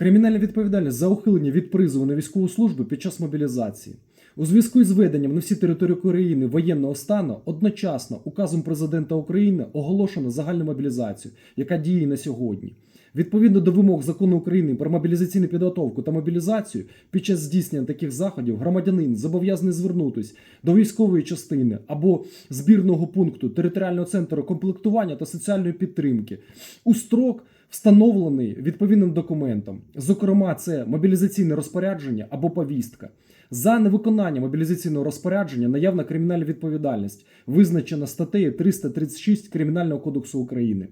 Кримінальна відповідальність за ухилення від призову на військову службу під час мобілізації. У зв'язку із введенням на всі території України воєнного стану одночасно указом президента України оголошено загальну мобілізацію, яка діє на сьогодні. Відповідно до вимог закону України про мобілізаційну підготовку та мобілізацію, під час здійснення таких заходів громадянин зобов'язаний звернутися до військової частини або збірного пункту територіального центру комплектування та соціальної підтримки у строк, встановлений відповідним документом. Зокрема, це мобілізаційне розпорядження або повістка. За невиконання мобілізаційного розпорядження наявна кримінальна відповідальність, визначена статтею 336 Кримінального кодексу України.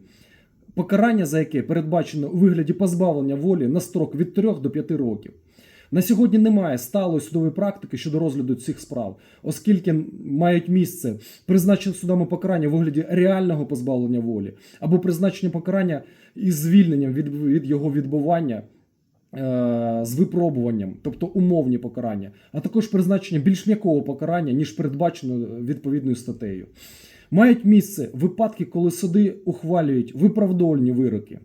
Покарання за яке передбачено у вигляді позбавлення волі на строк від 3 до 5 років. На сьогодні немає сталої судової практики щодо розгляду цих справ, оскільки мають місце призначення судами покарання у вигляді реального позбавлення волі або призначення покарання із звільненням від, від його відбування е, з випробуванням, тобто умовні покарання, а також призначення більш м'якого покарання, ніж передбачено відповідною статтею. Мають місце випадки, коли суди ухвалюють виправдовольні вироки.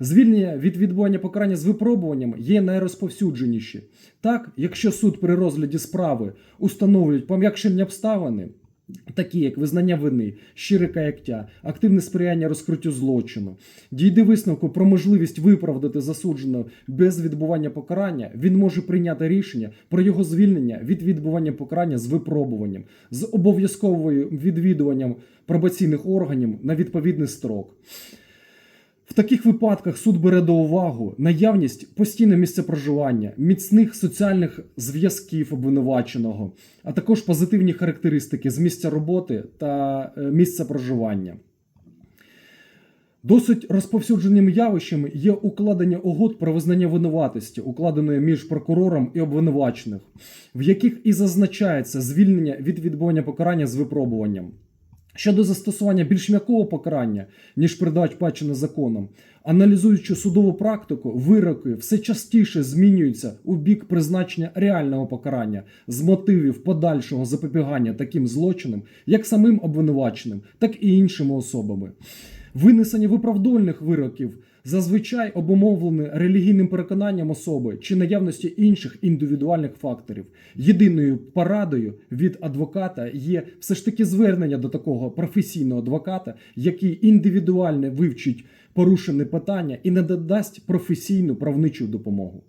Звільнення від відбування покарання з випробуванням є найрозповсюдженіші. Так, якщо суд при розгляді справи установлюють пом'якшення обставини, такі як визнання вини, щире каяття, активне сприяння розкриттю злочину, дійде висновку про можливість виправдати засудженого без відбування покарання, він може прийняти рішення про його звільнення від відбування покарання з випробуванням, з обов'язковою відвідуванням пробаційних органів на відповідний строк. В таких випадках суд бере до уваги наявність постійного місця проживання, міцних соціальних зв'язків обвинуваченого, а також позитивні характеристики з місця роботи та е, місця проживання. Досить розповсюдженим явищем є укладення угод про визнання винуватості, укладеної між прокурором і обвинувачених, в яких і зазначається звільнення від відбування покарання з випробуванням. Щодо застосування більш м'якого покарання, ніж передбачене законом, аналізуючи судову практику, вироки все частіше змінюються у бік призначення реального покарання з мотивів подальшого запобігання таким злочинам, як самим обвинуваченим, так і іншими особами. Винесення виправдольних вироків зазвичай обумовлені релігійним переконанням особи чи наявності інших індивідуальних факторів. Єдиною порадою від адвоката є все ж таки звернення до такого професійного адвоката, який індивідуально вивчить порушене питання і надасть професійну правничу допомогу.